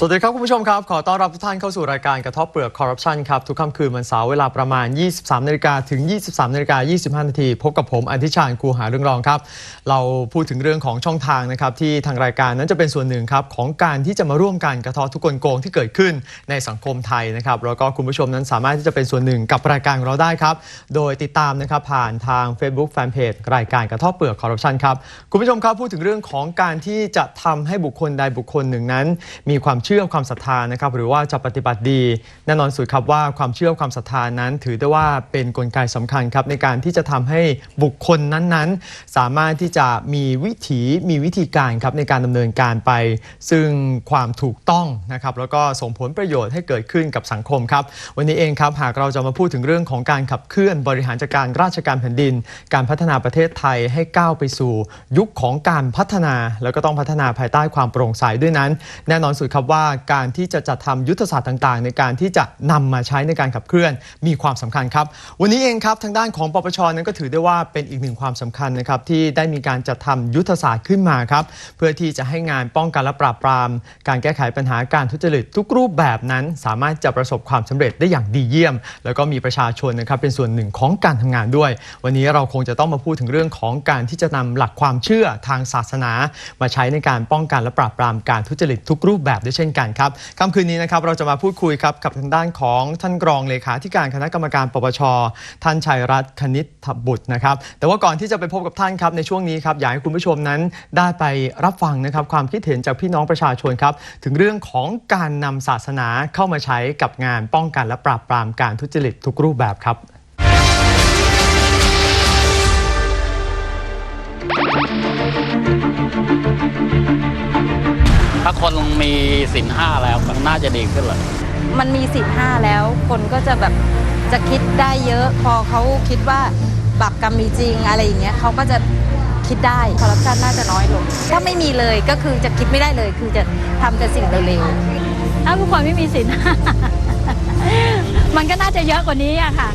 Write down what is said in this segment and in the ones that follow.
สวัสดีครับ คุณผู้ชมครับ ขอต้อนรับทุกท่านเข้าสู่รายการกระทบเปลือกคอร์รัปชันครับ ทุกค่ำคืนวันเสาร์เวลาประมาณ 23นาฬิกาถึง 23นาฬิกา25นาทีพบกับผมอธิชาญคูหาเรื่องรองครับ เราพูดถึงเรื่องของช่องทางนะครับ ที่ทางรายการนั้นจะเป็นส่วนหนึ่งครับ ของการที่จะมาร่วมกันกระทบทุกกลโกงที่เกิดขึ้นในสังคมไทยนะครับแล้วก็คุณผู้ชมนั้นสามารถที่จะเป็นส่วนหนึ่งกับรายการเราได้ครับโดยติดตามนะครับผ่านทาง Facebook Fanpage รายการกระทบเปลือกคอร์รัปชันครับคุณผู้ชมครับพูดถึงเรื่องของการที่จะทำให้บุคคลใดบุคคลหนึ่งนั้น มีความเชื่อความศรัทธานะครับหรือว่าจะปฏิบัติดีแน่นอนสุดครับว่าความเชื่อความศรัทธานั้น ถือได้ว่าเป็นนกลไกสำคัญครับในการที่จะทำให้บุคคลนั้นๆ สามารถที่จะมีวิถีมีวิธีการครับในการดำเนินการไป ซึ่งความถูกต้องนะครับแล้วก็ส่งผลประโยชน์ให้เกิดขึ้นกับสังคมครับวันนี้เองครับหากเราจะมาพูดถึงเรื่องของการขับเคลื่อนบริหารจัดการราชการแผ่นดิน การพัฒนาประเทศไทยให้ก้าวไปสู่ ยุคของการพัฒนา แล้วก็ต้องพัฒนาภายใต้ความโปร่งใสด้วยนั้น แน่นอนสุดครับว่าการที่จะจัดทำยุทธศาสตร์ต่าง ๆ ในการที่จะนำมาใช้ในการขับเคลื่อนมีความสำคัญครับ วันนี้เองครับทางด้านของปปชนั้นก็ถือได้ว่าเป็นอีกหนึ่งความสำคัญนะครับที่ได้มีการจัดทำยุทธศาสตร์ขึ้นมาครับเพื่อที่จะให้งานป้องกันและปราบปราม การแก้ไขปัญหาการทุจริตทุกรูปแบบนั้น สามารถจะประสบความสำเร็จได้อย่างดีเยี่ยม แล้วก็มีประชาชนนะครับเป็นส่วนหนึ่งของการทำงานด้วย วันนี้เราคงจะต้องมาพูดถึงเรื่องของการที่จะนำหลักความเชื่อทางศาสนา มาใช้ในการป้องกันและปราบปรามการทุจริตทุกรูปแบบด้วยเช่นกันครับค่ำคืนนี้นะครับเราจะมาพูดคุยครับกับทางด้านของท่านกรองเลขาธิการคณะกรรมการปปช ท่านชัยรัตน์คณิตถบุตรนะครับ แต่ว่าก่อนที่จะไปพบกับท่านครับในช่วงนี้ครับอยากให้คุณผู้ชมนั้นได้ไปรับฟังนะครับความคิดเห็นจากพี่น้องประชาชนครับถึงเรื่องของการนำศาสนาเข้ามาใช้กับงานป้องกันและปราบปรามการทุจริตทุกรูปแบบครับ คนมีสินห้าแล้วมันน่าจะดีขึ้นเลยมันมีสินห้าแล้ว คนก็จะแบบจะคิดได้เยอะ พอเขาคิดว่าบาปกรรมมีจริงอะไรอย่างเงี้ยเขาก็จะคิดได้คอร์รัปชันน่าจะน้อยลง ถ้าไม่มีเลยก็คือจะคิดไม่ได้เลย คือจะทำแต่สิ่งเร็วๆถ้าผู้คนไม่มีสินมันก็น่าจะเยอะกว่านี้อะค่ะ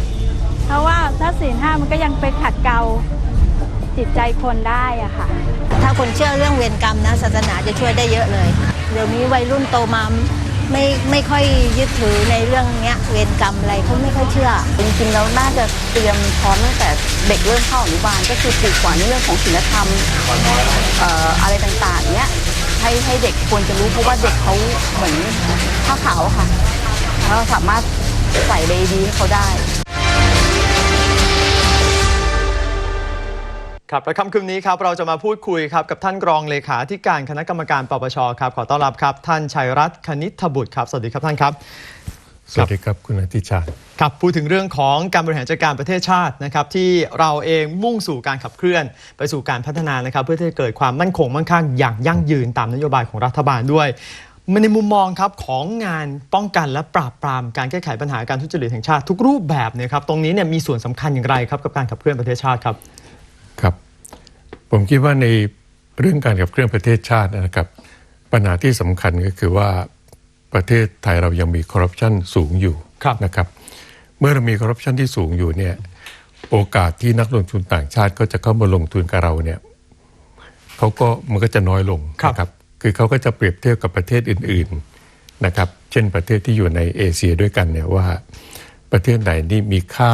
เพราะว่าถ้าสินห้ามันก็ยังไปขัดเกลาจิตใจคนได้อะค่ะ ถ้าคนเชื่อเรื่องเวรกรรมนะศาสนาจะช่วยได้เยอะเลย เดี๋ยวนี้วัยรุ่นโตมาไม่ไม่ค่อยยึดถือในเรื่องเนี้ยเวรกรรมอะไรเขาไม่ค่อยเชื่อ จริงๆแล้วน่าจะเตรียมพร้อมตั้งแต่เด็กเริ่มเข้าอนุบาลก็คือปลูกฝังในเรื่องของศีลธรรมเอ่ออะไรต่างๆเนี้ยให้ให้เด็กควรจะรู้เพราะว่าเด็กเขาเหมือนผ้าขาวค่ะแล้วสามารถใส่เลดีให้เขาได้ ครับและค่ำคืนนี้ครับเราจะมาพูดคุยครับกับท่านกรองเลขาธิการคณะกรรมการปปชครับขอต้อนรับครับท่านชัยรัตน์คณิตถบุตรครับสวัสดีครับท่านครับสวัสดีครับคุณอธิชาติครับพูดถึงเรื่องของการบริหารจัดการประเทศชาตินะครับที่เราเองมุ่งสู่การขับเคลื่อน ไปสู่การพัฒนานะครับ เพื่อที่จะเกิดความมั่นคงมั่งคั่งอย่างยั่งยืนตามนโยบายของรัฐบาลด้วยมันในมุมมองครับของงานป้องกันและปราบปรามการแก้ไขปัญหาการทุจริตแห่งชาติทุกรูปแบบเนี่ยครับตรงนี้เนี่ยมีส่วนสำคัญอย่างไรครับกับการขับเคลื่อนประเทศชาติครับครับ ผมคิดว่าในเรื่องการขับเคลื่อนประเทศชาตินะครับ ปัญหาที่สำคัญก็คือว่าประเทศไทยเรายังมีคอร์รัปชันสูงอยู่ครับนะครับ เมื่อเรามีคอร์รัปชันที่สูงอยู่เนี่ยโอกาสที่นักลงทุนต่างชาติก็จะเข้ามาลงทุนกับเราเนี่ยเขาก็มันก็จะน้อยลงครับนะครับ คือเขาก็จะเปรียบเทียบกับประเทศอื่นๆนะครับ เช่นประเทศที่อยู่ในเอเชียด้วยกันเนี่ยว่าประเทศไหนนี่มีค่า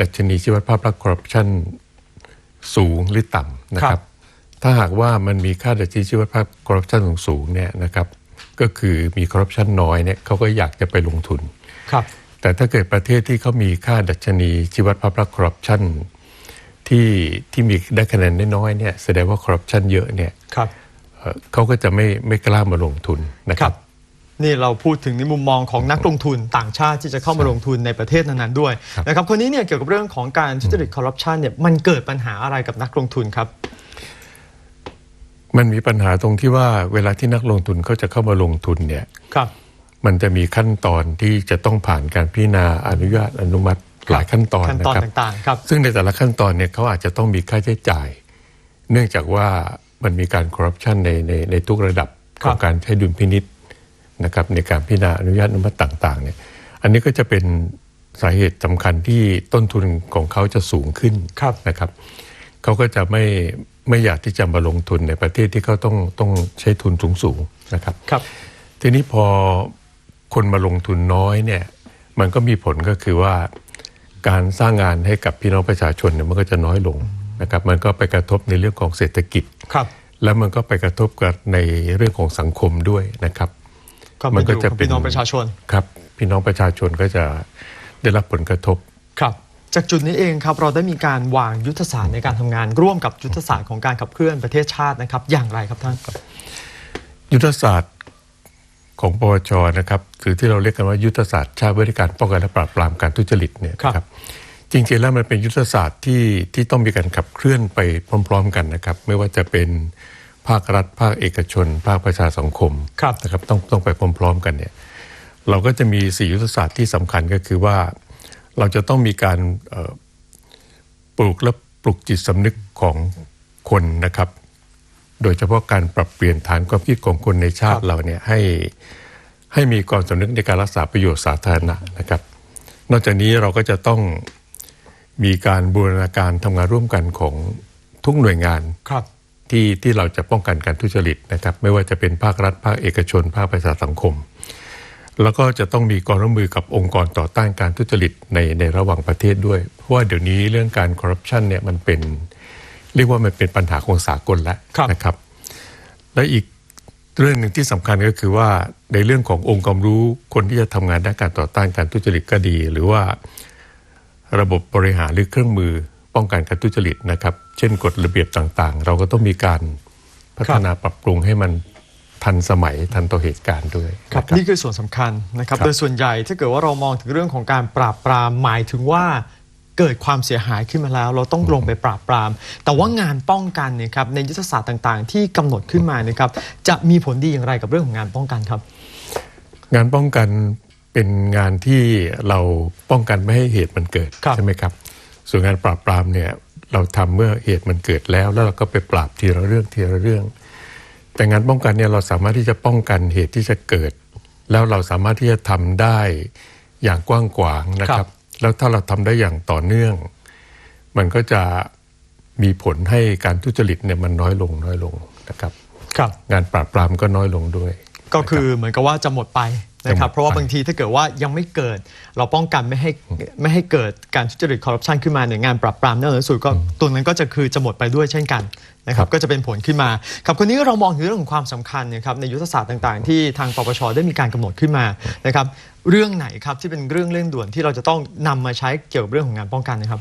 ดัชนีชีวภาพและคอร์รัปชันสูงหรือต่ำ นะคครัรับบถ้าหากว่ามันมีค่าดัชนีชีวภาพคอร์รัปชันสูงๆเนี่ยนะครับก็คือมีคอร์รัปชันน้อยเนี่ยเขาก็อยากจะไปลงทุนครับแต่ถ้าเกิดประเทศที่เขามีค่าดัชนีชีวภาพและคอร์รัปชันที่ที่มีได้คะแนนน้อยๆเนี่ยแสดงว่าคอร์รัปชันเยอะเนี่ยครับเอ่อเขาก็จะไม่ไม่กล้ามาลงทุนนะคครัรับบ นี่เราพูดถึงในมุมมองของนักลงทุนต่างชาติที่จะเข้ามาลงทุนในประเทศนั้นๆด้วยครับนะครับคนนี้เนี่ยเกี่ยวกับเรื่องของการทุจริตคอร์รัปชันเนี่ยมันเกิดปัญหาอะไรกับนักลงทุนครับ มันมีปัญหาตรงที่ว่าเวลาที่นักลงทุนเขาจะเข้ามาลงทุนเนี่ยครับ มันจะมีขั้นตอนที่จะต้องผ่านการพิจารณาอนุญาตอนุมัติหลายขั้นตอนขั้นนะตอนครับต่างๆครับ ซึ่งในแต่ละขั้นตอนเนี่ยเขาอาจจะต้องมีค่าใช้จ่าย เนื่องจากว่ามันมีการคอร์รัปชันในในในทุกระดับคขรับองการใช้ดุลพินิษ นะครับในการพิจารณาอนุญาตอนุมัติต่างๆเนี่ยอันนี้ก็จะเป็นสาเหตุสำคัญที่ต้นทุนของเขาจะสูงขึ้นครับนะครับเขาก็จะไม่ไม่อยากที่จะมาลงทุนในประเทศที่เขาต้องต้องใช้ทุนสูงๆนะครับครับ ทีนี้พอคนมาลงทุนน้อยเนี่ยมันก็มีผลก็คือว่าการสร้างงานให้กับพี่น้องประชาชนเนี่ยมันก็จะน้อยลงนะครับมันก็ไปกระทบในเรื่องของเศรษฐกิจครับ แล้วมันก็ไปกระทบกับในเรื่องของสังคมด้วยนะครับ ก็มันก็จะพี่น้องประชาชน ครับ พี่น้องประชาชนก็จะได้รับผลกระทบ ครับ จากจุดนี้เองครับเราได้มีการวางยุทธศาสตร์ในการทำงาน ร่วมกับยุทธศาสตร์ของการขับเคลื่อนประเทศชาตินะครับ อย่างไรครับท่าน ยุทธศาสตร์ของปวชนะครับ คือที่เราเรียกกันว่ายุทธศาสตร์ชาติบริการป้องกันและปราบปรามการทุจริตเนี่ยครับนะจริงๆแล้วมันเป็นยุทธศาสตร์ที่ที่ต้องมีการขับเคลื่อนไปพร้อม ๆ กันนะครับ ไม่ว่าจะเป็น ภาครัฐ ภาคเอกชน ภาคประชาสังคมครับนะครับต้องต้องไปพร้อม ๆ กันเนี่ยเราก็จะมีสี่ยุทธศาสตร์ที่สำคัญก็คือว่าเราจะต้องมีการเอ่อปลูกและปลุกจิตสำนึกของคนนะครับ โดยเฉพาะการปรับเปลี่ยนฐานความคิดของคนในชาติเราเนี่ยให้ให้มีความสำนึกในการรักษาประโยชน์สาธารณะนะครับ นอกจากนี้เราก็จะต้องมีการบูรณาการทำงานร่วมกันของทุกหน่วยงานครับ ที่ที่เราจะป้องกันการทุจริตนะครับ ไม่ว่าจะเป็นภาครัฐ ภาคเอกชน ภาคประชาสังคม แล้วก็จะต้องมีความร่วมมือกับองค์กรต่อต้านการทุจริตในในระหว่างประเทศด้วย เพราะว่าเดี๋ยวนี้เรื่องการคอร์รัปชันเนี่ยมันเป็นเรียกว่ามันเป็นปัญหาของสากลแล้วครับนะครับ และอีกเรื่องหนึ่งที่สำคัญก็คือว่าในเรื่องขององค์ความรู้คนที่จะทำงานด้านการต่อต้านการทุจริตก็ดี หรือว่าระบบบริหารหรือเครื่องมือป้องกันการทุจริตนะครับ เช่นกฎระเบียบต่างๆ เราก็ต้องมีการพัฒนาปรับปรุงให้มันทันสมัยทันต่อเหตุการณ์ด้วยครับนะนี่คือส่วนสำคัญนะครับครับ โดยส่วนใหญ่ถ้าเกิดว่าเรามองถึงเรื่องของการปราบปรามหมายถึงว่าเกิดความเสียหายขึ้นมาแล้ว เราต้องลงไปปราบปราม แต่ว่างานป้องกันเนี่ยครับในยุทธศาสตร์ต่างๆ ที่กำหนดขึ้นมานะครับจะมีผลดีอย่างไรกับเรื่องของงานป้องกันครับ งานป้องกันเป็นงานที่เราป้องกันไม่ให้เหตุมันเกิดครับใช่ไหมครับ ส่วนงานปราบปรามเนี่ย เราทำเมื่อเหตุมันเกิดแล้ว แล้วเราก็ไปปราบทีละเรื่องทีละเรื่อง แต่งานป้องกันเนี่ยเราสามารถที่จะป้องกันเหตุที่จะเกิด แล้วเราสามารถที่จะทำได้อย่างกว้างขวางนะคครัรับบแล้วถ้าเราทำได้อย่างต่อเนื่อง มันก็จะมีผลให้การทุจริตเนี่ยมันน้อยลงน้อยลงนะครับครับงานปราบปรามก็น้อยลงด้วย ก็คือเหมือนกับว่าจะหมดไป นะครับจะหมดไปเพราะว่าบางทีถ้าเกิดว่ายังไม่เกิด เราป้องกันไม่ให้ไม่ให้เกิดการทุจริตคอร์รัปชันขึ้นมาในยงานปราบปรามแน่นอนที่สุดก็ตัวนั้นก็จะคือจะหมดไปด้วยเช่นกันนะครับก็จะเป็นผลขึ้นมาครับคนนี้เรามองถึงเรื่องของความสำคัญนะครับในยุทธศาสตร์ต่างๆ ที่ทางปปชได้มีการกำหนดขึ้นมานะครับเรื่องไหนครับที่เป็นเรื่องเร่งด่วนที่เราจะต้องนำมาใช้เกี่ยวกับเรื่องของงานป้องกันนะครับ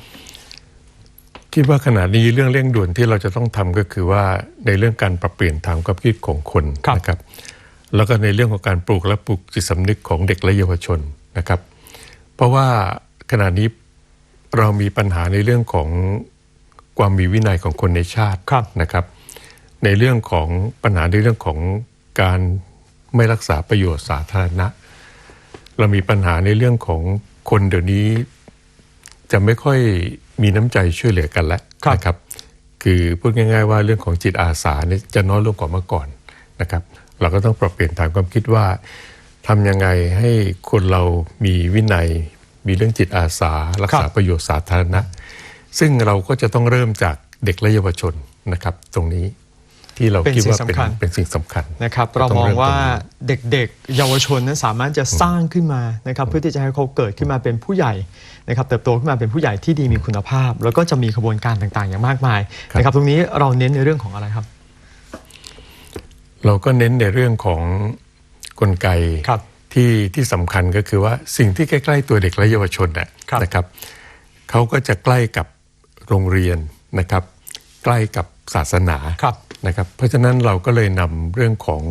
คิดว่าขณะนี้เรื่องเร่งด่วนที่เราจะต้องทำก็คือว่าในเรื่องการปรับเปลี่ยนทางความคิดของคนครับนะครับ แล้วก็ในเรื่องของการปลูกและปลูกจิตสำนึกของเด็กและเยาวชนนะครับ เพราะว่าขณะนี้เรามีปัญหาในเรื่องของความมีวินัยของคนในชาติครับนะครับ ในเรื่องของปัญหาในเรื่องของการไม่รักษาประโยชน์สาธารณะ เรามีปัญหาในเรื่องของคนเดี๋ยวนี้ จะไม่ค่อยมีน้ำใจช่วยเหลือกันแล้วครับนะครับ คือพูดง่าย ๆ ว่าเรื่องของจิตอาสาเนี่ยจะน้อยลงกว่าเมื่อก่อนนะครับ เราก็ต้องปรับเปลี่ยนทางความคิดว่าทำยังไงให้คนเรามีวินัย มีเรื่องจิตอาสา รักษาครับประโยชน์สาธารณะ ซึ่งเราก็จะต้องเริ่มจากเด็กและเยาวชนนะครับ ตรงนี้ที่เราเป็นคิดว่าสิ่งเป็นสำคัญเป็นสิ่งสำคัญนะครับต้เราองมองเริ่มว่าตรงนี้เด็กๆ เยาวชนนั้นสามารถจะสร้างขึ้นมานะครับเพื่อที่จะให้เขาเกิดขึ้นมาเป็นผู้ใหญ่นะครับเติบโตขึ้นมาเป็นผู้ใหญ่ที่ดีมีคุณภาพ แล้วก็จะมีขบวนการต่างๆ อย่างมากมายนะครับตรงนี้เราเน้นในเรื่องของอะไรครับ เราก็เน้นในเรื่องของกลไกครับที่ที่สำคัญก็คือว่าสิ่งที่ใกล้ๆตัวเด็กและเยาวชนน่ะครับนะครับเขาก็จะใกล้กับโรงเรียนนะครับ ใกล้กับศาสนาครับนะครับ เพราะฉะนั้นเราก็เลยนำเรื่องของ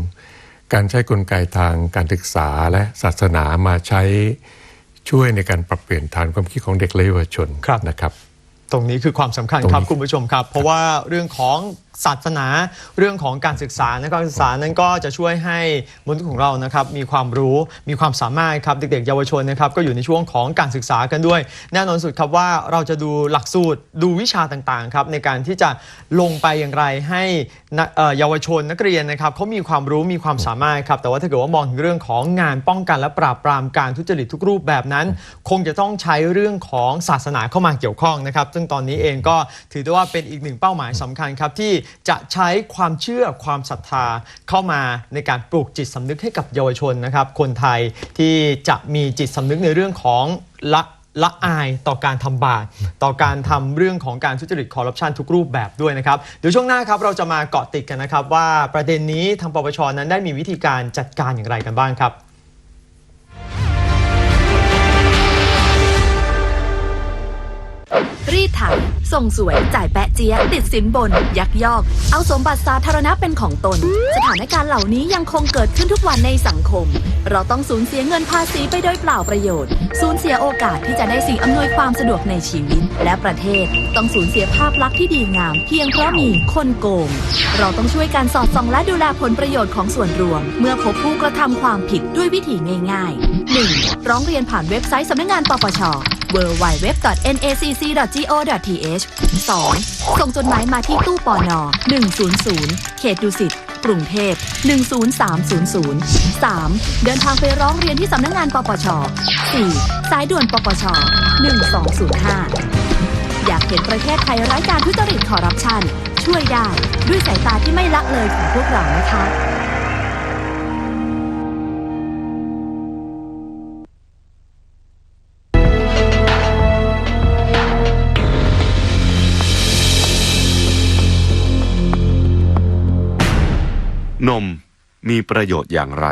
การใช้กลไกทางการศึกษาและศาสนามาใช้ช่วยในการปรับเปลี่ยนฐานความคิดของเด็กและเยาวชนครับนะครับ ตรงนี้คือความสำคัญตรงนี้ครับคุณผู้ชมครับ เพราะว่าเรื่องของ ศาสนาเรื่องของการศึกษานะการศึกษานั้นก็จะช่วยให้มนุษย์ของเรานะครับมีความรู้มีความสามารถครับเด็กๆเยาวชนนะครับก็อยู่ในช่วงของการศึกษากันด้วย แน่นอนสุดครับว่าเราจะดูหลักสูตรดูวิชาต่างๆครับในการที่จะลงไปอย่างไรให้เยาวชนนักเรียนนะครับเขามีความรู้มีความสามารถครับแต่ว่าถ้าเกิดว่ามองถึงเรื่องของงานป้องกันและปราบปรามการทุจริตทุกรูปแบบนั้น คงจะต้องใช้เรื่องของศาสนาเข้ามาเกี่ยวข้องนะครับซึ่งตอนนี้เองก็ถือได้ว่าเป็นอีกหนึ่งเป้าหมายสำคัญครับที่จะใช้ความเชื่อความศรัทธาเข้ามาในการปลูกจิตสำนึกให้กับเยาวชนนะครับคนไทยที่จะมีจิตสำนึกในเรื่องของละละอายต่อการทำบาปต่อการทำเรื่องของการทุจริตคอร์รัปชันทุกรูปแบบด้วยนะครับ เดี๋ยวช่วงหน้าครับเราจะมาเกาะติดกันนะครับ ว่าประเด็นนี้ทางปปชนั้นได้มีวิธีการจัดการอย่างไรกันบ้างครับรีดไถส่งสวยจ่ายแปะเจี๊ยะติดสินบน ยักยอก เอาสมบัติสาธารณะเป็นของตน สถานการณ์เหล่านี้ยังคงเกิดขึ้นทุกวันในสังคม เราต้องสูญเสียเงินภาษีไปโดยเปล่าประโยชน์ สูญเสียโอกาสที่จะได้สิ่งอำนวยความสะดวกในชีวิต และประเทศต้องสูญเสียภาพลักษณ์ที่ดีงาม เพียงเพราะมีคนโกง เราต้องช่วยการสอดส่องและดูแลผลประโยชน์ของส่วนรวม เมื่อพบผู้กระทำความผิดด้วยวิธีง่ายๆ 1. ร้องเรียนผ่านเว็บไซต์สำนักงานปปช www.nacc.go.th 2. ส่งจดหมายมาที่ตู้ปอนอ100 เขตดุสิตกรุงเทพ 10300 3. เดินทางไปร้องเรียนที่สำนักงานปปช 4. สายด่วนปปช 1205 อยากเห็นประเทศไทยไร้การทุจริตคอร์รัปชัน ช่วยได้ด้วยสายตาที่ไม่ละเลยของพวกเรานะคะ นมมีประโยชน์อย่างไร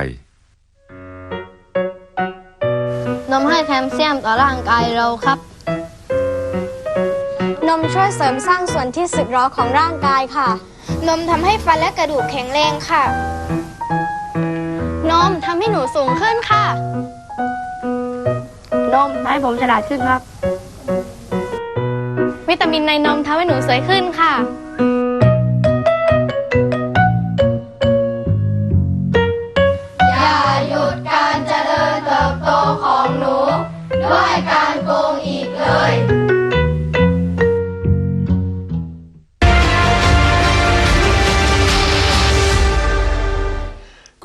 นมให้แคลเซียมต่อร่างกายเราครับ นมช่วยเสริมสร้างส่วนที่สึกหรอของร่างกายค่ะ นมทำให้ฟันและกระดูกแข็งแรงค่ะ นมทำให้หนูสูงขึ้นค่ะ นมให้ผมฉลาดขึ้นครับ วิตามินในนมทำให้หนูสวยขึ้นค่ะ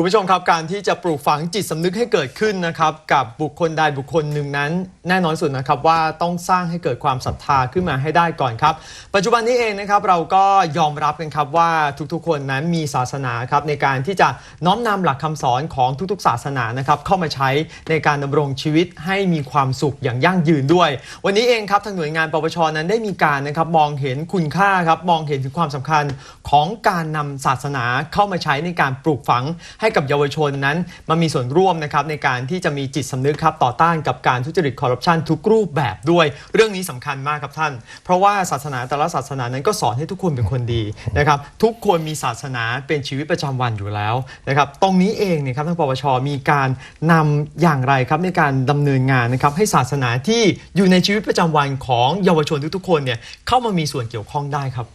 ผู้ชมครับการที่จะปลูกฝังจิตสำนึกให้เกิดขึ้นนะครับ กับบุคคลใดบุคคลหนึ่งนั้น แน่นอนสุดนะครับว่าต้องสร้างให้เกิดความศรัทธาขึ้นมาให้ได้ก่อนครับ ปัจจุบันนี้เองนะครับเราก็ยอมรับกันครับว่าทุกๆ คนนั้นมีศาสนาครับในการที่จะน้อมนำหลักคำสอนของทุกๆ ศาสนานะครับเข้ามาใช้ในการดำรงชีวิตให้มีความสุขอย่างยั่งยืนด้วย วันนี้เองครับทางหน่วยงานปปชนั้นได้มีการนะครับมองเห็นคุณค่าครับมองเห็นถึงความสำคัญของการนำศาสนาเข้ามาใช้ในการปลูกฝังให้กับกับเยาวชนนั้นมามีส่วนร่วมนะครับในการที่จะมีจิตสำนึกครับต่อต้านกับการทุจริตคอร์รัปชันทุกรูปแบบด้วย เรื่องนี้สำคัญมากครับท่าน เพราะว่าศาสนาแต่ละศาสนานั้นก็สอนให้ทุกคนเป็นคนดีนะครับทุกคนมีศาสนาเป็นชีวิตประจำวันอยู่แล้วนะครับตรงนี้เองเนี่ยครับทางปปชมีการนำอย่างไรครับในการดำเนินงานนะครับให้ศาสนาที่อยู่ในชีวิตประจำวันของเยาวชนทุกๆคนเนี่ยเข้ามามีส่วนเกี่ยวข้องได้ครับ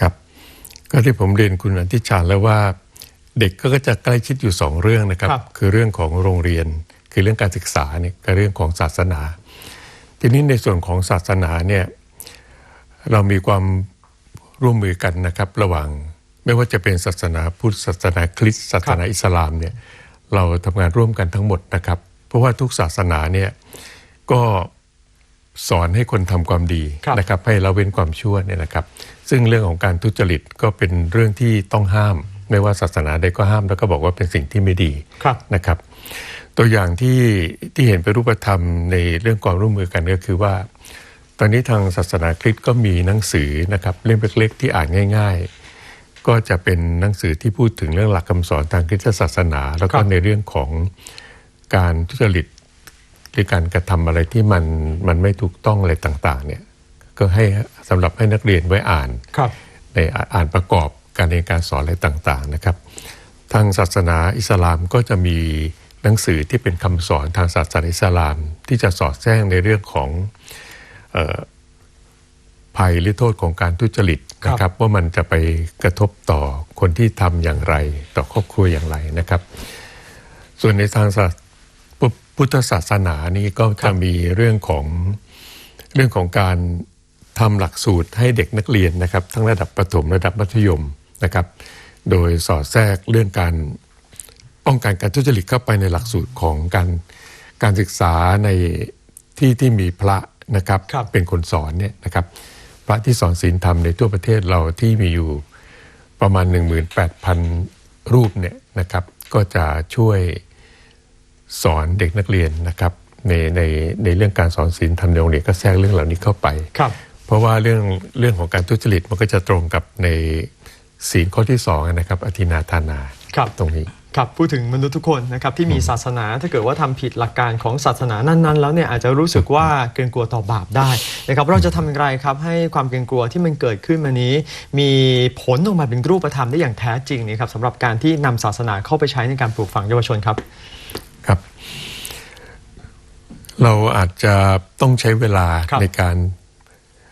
ครับ ก็ที่ผมเรียนคุณอธิชาแล้วว่า เด็กก็จะใกล้ชิดอยู่สองเรื่องนะครับครับ คือเรื่องของโรงเรียน คือเรื่องการศึกษาเนี่ยกับเรื่องของศาสนา ทีนี้ในส่วนของศาสนาเนี่ยเรามีความร่วมมือกันนะครับ ระหว่างไม่ว่าจะเป็นศาสนาพุทธศาสนาคริสต์ศาสนาอิสลามเนี่ยเราทำงานร่วมกันทั้งหมดนะครับ เพราะว่าทุกศาสนาเนี่ยก็สอนให้คนทำความดีครับนะครับ ให้เราเว้นความชั่วเนี่ยนะครับ ซึ่งเรื่องของการทุจริตก็เป็นเรื่องที่ต้องห้าม ไม่ว่าศาสนาใดก็ห้ามแล้วก็บอกว่าเป็นสิ่งที่ไม่ดีครับนะครับ ตัวอย่างที่ที่เห็นเป็นรูปธรรมในเรื่องความร่วมมือกันก็คือว่า ตอนนี้ทางศาสนาคริสต์ก็มีหนังสือนะครับเล่มเล็กๆ ที่อ่านง่าย ๆ ก็จะเป็นหนังสือที่พูดถึงเรื่องหลักคำสอนทางคริสตศาสนา แล้วก็ครับในเรื่องของการทุจริตหรือการกระทำอะไรที่มันมันไม่ถูกต้องอะไรต่างๆเนี่ยก็ให้สำหรับให้นักเรียนไว้อ่านครับในอ่านประกอบ การเรียนการสอนอะไรต่างๆนะครับ ทางศาสนาอิสลามก็จะมีหนังสือที่เป็นคำสอนทางศาสนาอิสลาม ที่จะสอดแทรกในเรื่องของเออภัยหรือโทษของการทุจริตนะครับ ว่ามันจะไปกระทบต่อคนที่ทำอย่างไร ต่อครอบครัวอย่างไรนะครับ ส่วนในทางศาสพุพุทธศาสนานี่ก็จะมีเรื่องของเรื่องของการทำหลักสูตรให้เด็กนักเรียนนะครับ ทั้งระดับประถมระดับมัธยม นะครับ โดยสอดแทรกเรื่องการป้องกันการทุจริตเข้าไปในหลักสูตรของการการศึกษาในที่ที่มีพระนะครับครับเป็นคนสอนเนี่ยนะครับพระที่สอนศีลธรรมในทั่วประเทศเราที่มีอยู่ประมาณ 18,000 รูปเนี่ยนะครับก็จะช่วยสอนเด็กนักเรียนนะครับในในในเรื่องการสอนศีลธรรมในโรงเรียนก็แทรกเรื่องเหล่านี้เข้าไปครับเพราะว่าเรื่องเรื่องของการทุจริตมันก็จะตรงกับใน ศีลข้อที่สองนะครับอธินาทานาครับ ตรงนี้ครับพูดถึงมนุษย์ทุกคนนะครับที่มีศาสนาถ้าเกิดว่าทำผิดหลักการของศาสนานั้น ๆ แล้วเนี่ยอาจจะรู้สึกว่าเกรงกลัวต่อบาปได้นะครับเราจะทำอย่างไรครับให้ความเกรงกลัวที่มันเกิดขึ้นมานี้ มีผลออกมาเป็นรูปธรรมได้อย่างแท้จริงนะครับสำหรับการที่นำศาสนาเข้าไปใช้ในการปลูกฝังเยาวชนครับครับ เราอาจจะต้องใช้เวลาครับในการ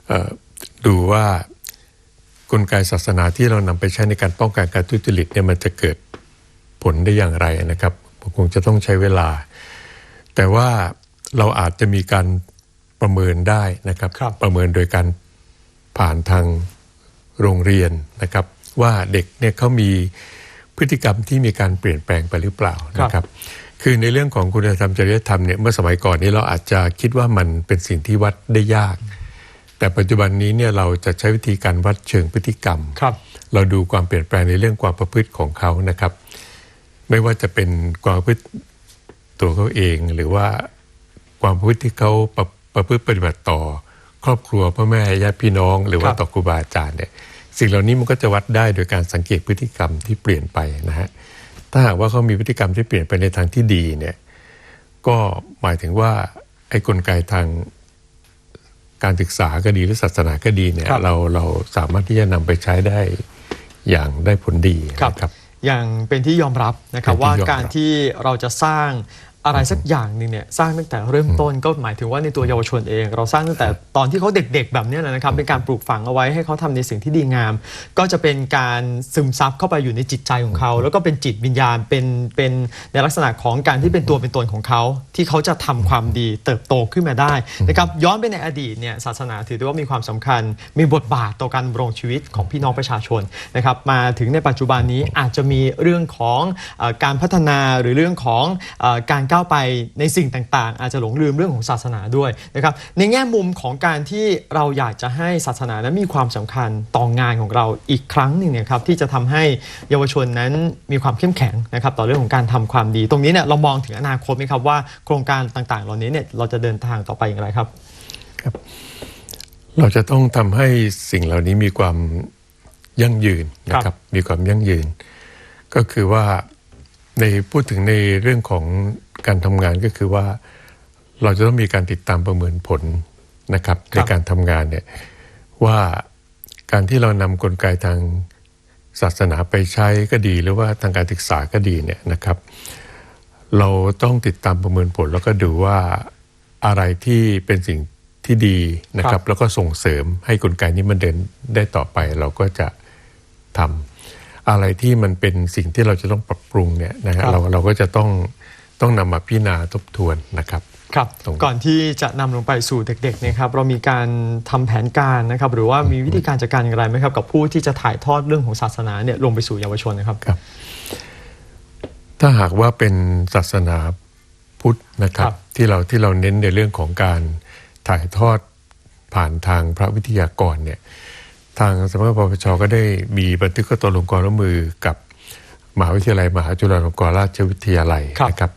เอ่อดูว่า กลไกศาสนาที่เรานำไปใช้ในการป้องกันการทุจริตเนี่ยมันจะเกิดผลได้อย่างไรนะครับคงจะต้องใช้เวลา แต่ว่าเราอาจจะมีการประเมินได้นะครับครับประเมินโดยการผ่านทางโรงเรียนนะครับ ว่าเด็กเนี่ยเขามีพฤติกรรมที่มีการเปลี่ยนแปลงไปหรือเปล่านะครับ คือในเรื่องของคุณธรรมจริยธรรมเนี่ยเมื่อสมัยก่อนนี้เราอาจจะคิดว่ามันเป็นสิ่งที่วัดได้ยาก แต่ปัจจุบันนี้เนี่ยเราจะใช้วิธีการวัดเชิงพฤติกรรมครับเราดูความเปลี่ยนแปลงในเรื่องความประพฤติของเขานะครับ ไม่ว่าจะเป็นความประพฤติตัวเขาเอง หรือว่าความประพฤติที่เขาประประพฤติปฏิบัติต่อ ครอบครัวพ่อแม่ญาติพี่น้อง หรือว่าครับต่อครูบาอาจารย์เนี่ยสิ่งเหล่านี้มันก็จะวัดได้โดยการสังเกตพฤติกรรมที่เปลี่ยนไปนะฮะถ้าหากว่าเขามีพฤติกรรมที่เปลี่ยนไปในทางที่ดีเนี่ยก็หมายถึงว่าไอ้กลไกทาง การศึกษาก็ดีหรือศาสนาก็ดีเนี่ยครับเราเราสามารถที่จะนำไปใช้ได้อย่างได้ผลดีครับนะครับอย่างเป็นที่ยอมรับนะครับเป็นที่ว่ายอมรับการที่เราจะสร้าง อะไรสักอย่างหนึ่งเนี่ยสร้างตั้งแต่เริ่มต้นก็หมายถึงว่าในตัวเยาวชนเอง เราสร้างตั้งแต่ตอนที่เขาเด็กๆ แบบนี้ยนะครับเป็นการปลูกฝังเอาไว้ให้เขาทำในสิ่งที่ดีงาม ก็จะเป็นการซึมซับเข้าไปอยู่ในจิตใจของเขา แล้วก็เป็นจิตวิญญาณเป็นเป็นในลักษณะของการที่เป็นตัวเป็นตนของเขา ที่เขาจะทำความดีเติบโตขึ้นมาได้นะครับย้อนไปในอดีตเนี่ยศาสนาถือได้ว่ามีความสำคัญ มีบทบาทต่อการดำรงชีวิตของพี่น้องประชาชนนะครับมาถึงในปัจจุบันนี้อาจจะมีเรื่องของการพัฒนาหรือเรื่องของการก้าวไปในสิ่งต่างๆ อาจจะหลงลืมเรื่องของศาสนาด้วยนะครับในแง่มุมของการที่เราอยากจะให้ศาสนานั้นมีความสำคัญต่องานของเราอีกครั้งหนึ่งเนี่ยครับที่จะทำให้เยาวชนนั้นมีความเข้มแข็งนะครับต่อเรื่องของการทำความดี ตรงนี้เนี่ยเรามองถึงอนาคตไหมครับว่าโครงการต่างๆ เหล่านี้เนี่ยเราจะเดินทางต่อไปอย่างไรครับเราจะต้องทำให้สิ่งเหล่านี้มีความยั่งยืนนะคครัรับบมีความยั่งยืน ก็คือว่าในพูดถึงในเรื่องของ การทำงานก็คือว่าเราจะต้องมีการติดตามประเมินผลนะครับในการทำงานเนี่ยว่าการที่เรานำกลไกทางศาสนาไปใช้ก็ดี หรือว่าทางการศึกษาก็ดีเนี่ยนะครับ เราต้องติดตามประเมินผล แล้วก็ดูว่าอะไรที่เป็นสิ่งที่ดีนะคครัรับบแล้วก็ส่งเสริมให้กลไกนี้มันเดินได้ต่อไป เราก็จะทำอะไรที่มันเป็นสิ่งที่เราจะต้องปรับปรุงเนี่ยนะฮะเราเราก็จะต้อง ต้องนำมาพิจารณาทบทวนนะครับครับตรงก่อนที่จะนำลงไปสู่เด็กๆเนะครับเรามีการทำแผนการนะครับ หรือว่ามีวิธีการจัดการอย่างไรไหมครับกับผู้ที่จะถ่ายทอดเรื่องของศาสนาเนี่ยลงไปสู่เยาวชนนะครับครับ ถ้าหากว่าเป็นศาสนาพุทธนะครับครับที่เราที่เราเน้นในเรื่องของการถ่ายทอดผ่านทางพระวิทยากรเนี่ยทางสำนักงานปปชก็ได้มีบันทึกข้อตกลงกรร่วมมือกับ มหาวิทยาลัย มหาจุฬาลงกรณราชวิทยาลัยครับนะครับ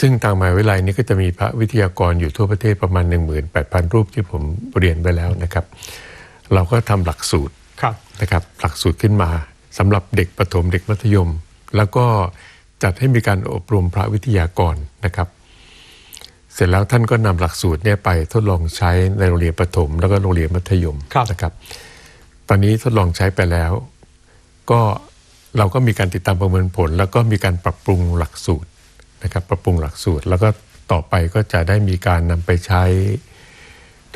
ซึ่งทางมหาวิทยาลัยนี้ก็จะมีพระวิทยากรอยู่ทั่วประเทศประมาณ 18,000 รูปที่ผมเรียนไปแล้วนะครับ เราก็ทำหลักสูตรครับนะครับหลักสูตรขึ้นมาสำหรับเด็กประถมเด็กมัธยม แล้วก็จัดให้มีการอบรมพระวิทยากรนะครับ เสร็จแล้วท่านก็นำหลักสูตรเนี่ยไปทดลองใช้ในโรงเรียนประถม แล้วก็โรงเรียนมัธยมครับนะครับ ตอนนี้ทดลองใช้ไปแล้ว ก็ เราก็มีการติดตามประเมินผล แล้วก็มีการปรับปรุงหลักสูตรนะครับปรับปรุงหลักสูตร แล้วก็ต่อไปก็จะได้มีการนำไปใช้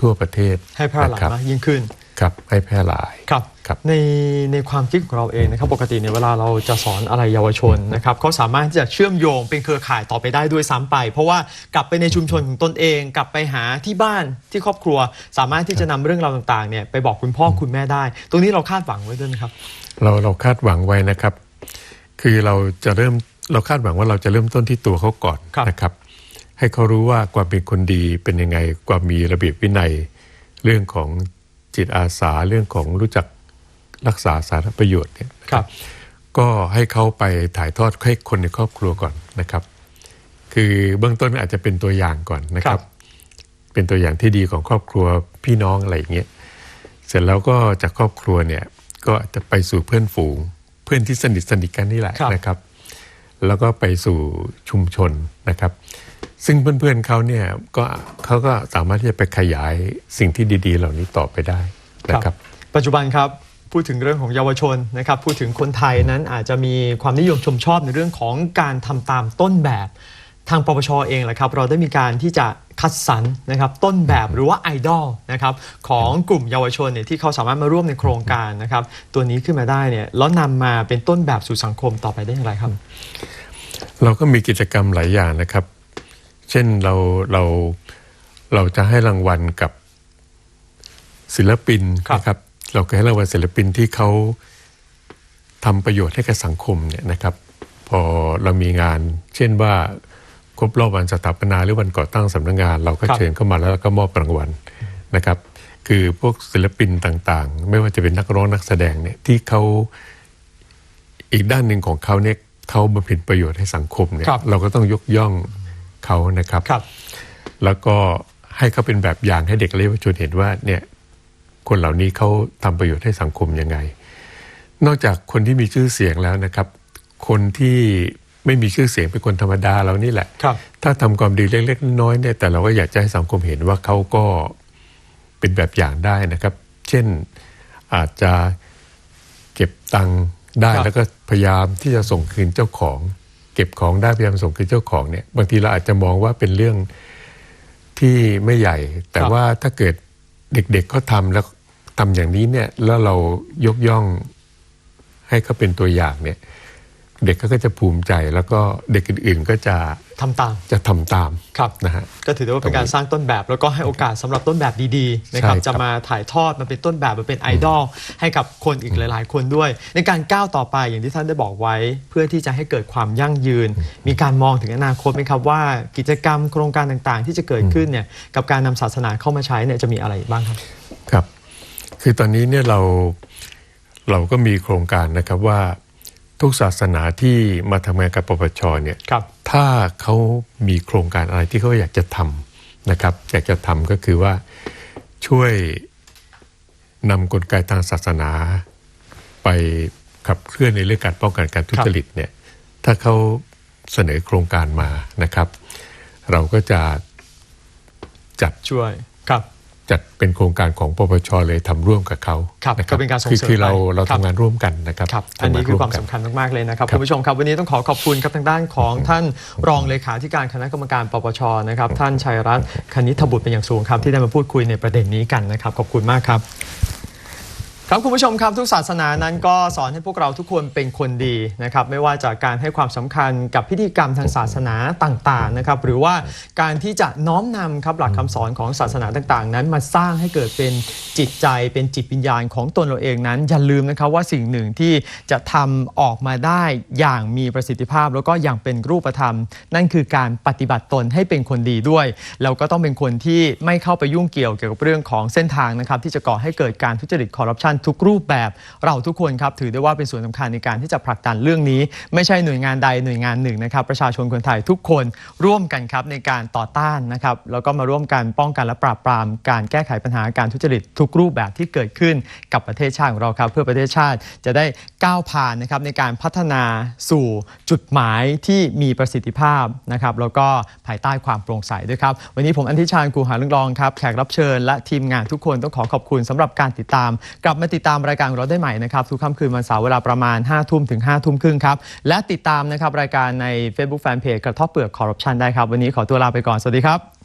ทั่วประเทศให้แพร่หลายนะคบมากยิ่งขึ้นครับให้แพร่หลายครับครับ ในในความคิดของเราเองนะครับปกติเนี่ยเวลาเราจะสอนอะไรเยาวชนนะครับเขาสามารถที่จะเชื่อมโยงเป็นเครือข่ายต่อไปได้ด้วยซ้ำไป เพราะว่ากลับไปในชุมชนของตนเอง กลับไปหาที่บ้านที่ครอบครัว สามารถที่จะนำเรื่องราวต่างๆเนี่ยไปบอกคุณพ่อคุณแม่ได้ ตรงนี้เราคาดหวังไว้ด้วยไหมครับ เราเราคาดหวังไว้นะครับ คือเราจะเริ่มเราคาดหวังว่าเราจะเริ่มต้นที่ตัวเขาก่อนครับนะครับ ให้เขารู้ว่าความเป็นคนดีเป็นยังไงความมีระเบียบวินัย เรื่องของจิตอาสาเรื่องของรู้จัก รักษาสาธารณประโยชน์เนี่ยนะครับ ก็ให้เขาไปถ่ายทอดให้คนในครอบครัวก่อนนะครับ คือเบื้องต้นอาจจะเป็นตัวอย่างก่อนนะครับ เป็นตัวอย่างที่ดีของครอบครัวพี่น้องอะไรอย่างเงี้ยเสร็จแล้วก็จากครอบครัวเนี่ยก็จะไปสู่เพื่อนฝูง เพื่อนที่สนิทสนิทกันนี่แหละครับนะครับ แล้วก็ไปสู่ชุมชนนะครับ ซึ่งเพื่อนๆเขาเนี่ยก็เขาก็สามารถที่จะไปขยายสิ่งที่ดี ๆ เหล่านี้ต่อไปได้นะครับ ปัจจุบันครับ พูดถึงเรื่องของเยาวชนนะครับพูดถึงคนไทยนั้นอาจจะมีความนิยมชมชอบในเรื่องของการทำตามต้นแบบทางปปชเองแหละครับเราได้มีการที่จะคัดสรรนะครับต้นแบบหรือว่าไอดอลนะครับของกลุ่มเยาวชนเนี่ยที่เขาสามารถมาร่วมในโครงการนะครับตัวนี้ขึ้นมาได้เนี่ยแล้วนำมาเป็นต้นแบบสู่สังคมต่อไปได้อย่างไรครับ เราก็มีกิจกรรมหลายอย่างนะครับ เช่นเราเราเราจะให้รางวัลกับศิลปินนะครับ เราก็ให้รางวัลศิลปินที่เขาทำประโยชน์ให้กับสังคมเนี่ยนะครับ พอเรามีงาน เช่นว่าครบรอบวันสถาปนาหรือวันก่อตั้งสำนักงาน เราก็ครับเชิญเข้ามาแล้วก็มอบรางวัลนะครับ คือพวกศิลปินต่างๆ ไม่ว่าจะเป็นนักร้องนักแสดงเนี่ยที่เขาอีกด้านหนึ่งของเขาเนี่ยเขาบำเพ็ญประโยชน์ให้สังคมเนี่ยครับเราก็ต้องยกย่องเขานะครับครับแล้วก็ให้เขาเป็นแบบอย่างให้เด็กและเยาวชนเห็นว่าเนี่ย คนเหล่านี้เขาทำประโยชน์ให้สังคมยังไง นอกจากคนที่มีชื่อเสียงแล้วนะครับ คนที่ไม่มีชื่อเสียงเป็นคนธรรมดาเรานี่แหละครับถ้าทำความดีเล็กๆน้อยๆเนี่ยแต่เราก็อยากจะให้สังคมเห็นว่าเขาก็เป็นแบบอย่างได้นะครับ เช่นอาจจะเก็บตังค์ได้ครับแล้วก็พยายามที่จะส่งคืนเจ้าของ เก็บของได้พยายามส่งคืนเจ้าของเนี่ยบางทีเราอาจจะมองว่าเป็นเรื่องที่ไม่ใหญ่ แต่ครับว่าถ้าเกิด เด็กๆเขาทำแล้วทำอย่างนี้เนี่ยแล้วเรายกย่องให้เขาเป็นตัวอย่างเนี่ย เด็กก็จะภูมิใจแล้วก็เด็กอื่นๆก็จะ ทำตามจะทำตามครับนะฮะก็ถือได้ว่าเป็นการสร้างต้นแบบ แล้วก็ให้โอกาสสำหรับต้นแบบดีๆนะครับใช่ครับจะมาถ่ายทอดมาเป็นต้นแบบมาเป็นไอดอลให้กับคนอีกหลาย ๆ คนด้วย ในการก้าวต่อไปอย่างที่ท่านได้บอกไว้ เพื่อที่จะให้เกิดความยั่งยืน มีการมองถึงอนาคตไหมครับว่ากิจกรรมโครงการต่างๆ ที่จะเกิดขึ้นเนี่ยกับการนำศาสนาเข้ามาใช้เนี่ยจะมีอะไรบ้างครับครับ คือตอนนี้เนี่ยเราเราก็มีโครงการนะครับว่าทุกศาสนาที่มาทำงานกับปปชเนี่ยครับ ถ้าเขามีโครงการอะไรที่เขาอยากจะทำนะครับ อยากจะทำก็คือว่าช่วยนำกลไกทางศาสนา ไปขับเคลื่อนในเรื่องการป้องกันการทุจริตเนี่ยถ้าเขาเสนอโครงการมานะครับ เราก็จะจัดช่วยครับ จัดเป็นโครงการของปปชเลยทำร่วมกับเขาครับนะก็เป็นการส่งคือเสริมคือเราไปเราครับทำงานร่วมกันนะครับครับอันนี้ทำงคือความร่สำคัญมากๆเลยนะครับครับคุณผู้ชมครับวันนี้ต้องขอขอบคุณครับทางด้านของท่านรองเลขาธิการคณะกรรมการปปชนะครับ ท่านชัยรัตน์คณิธบุตรเป็นอย่างสูงครับที่ได้มาพูดคุยในประเด็นนี้กันนะครับขอบคุณมากครับ ครับคุณผู้ชมครับทุกศาสนานั้นก็สอนให้พวกเราทุกคนเป็นคนดีนะครับไม่ว่าจากการให้ความสำคัญกับพิธีกรรมทางศาสนาต่างๆนะครับหรือว่าการที่จะน้อมนำครับหลักคำสอนของศาสนาต่างๆ นั้นมาสร้างให้เกิดเป็นจิตใจเป็นจิตวิญญาณของตนเราเองนั้น อย่าลืมนะครับว่าสิ่งหนึ่งที่จะทำออกมาได้อย่างมีประสิทธิภาพ แล้วก็อย่างเป็นรูปธรรม นั่นคือการปฏิบัติตนให้เป็นคนดีด้วยแล้วก็ต้องเป็นคนที่ไม่เข้าไปยุ่งเกี่ยวเกี่ยวกับเรื่องของเส้นทางนะครับที่จะก่อให้เกิดการทุจริตคอร์รัปชันทุกรูปแบบ เราทุกคนครับถือได้ว่าเป็นส่วนสำคัญในการที่จะผลักดันเรื่องนี้ ไม่ใช่หน่วยงานใดหน่วยงานหนึ่งนะครับ ประชาชนคนไทยทุกคนร่วมกันครับในการต่อต้านนะครับแล้วก็มาร่วมกันป้องกันและปราบปราม การแก้ไขปัญหาการทุจริตทุกรูปแบบที่เกิดขึ้นกับประเทศชาติของเราครับ เพื่อประเทศชาติจะได้ก้าวผ่านนะครับในการพัฒนาสู่จุดหมายที่มีประสิทธิภาพนะครับแล้วก็ภายใต้ความโปร่งใสด้วยครับ วันนี้ผมอันทิชาญกูหาเรื่องรองครับแขกรับเชิญและทีมงานทุกคนต้องขอขอบคุณสำหรับการติดตามกลับมาติดตามรายการของเราได้ใหม่นะครับทุกค่ำคืนวันเสาร์เวลาประมาณ5ทุ่มถึง5ทุ่มครึ่งครับ และติดตามนะครับรายการใน Facebook Fanpage กระทบเปลือกคอร์รัปชันได้ครับ วันนี้ขอตัวลาไปก่อน สวัสดีครับ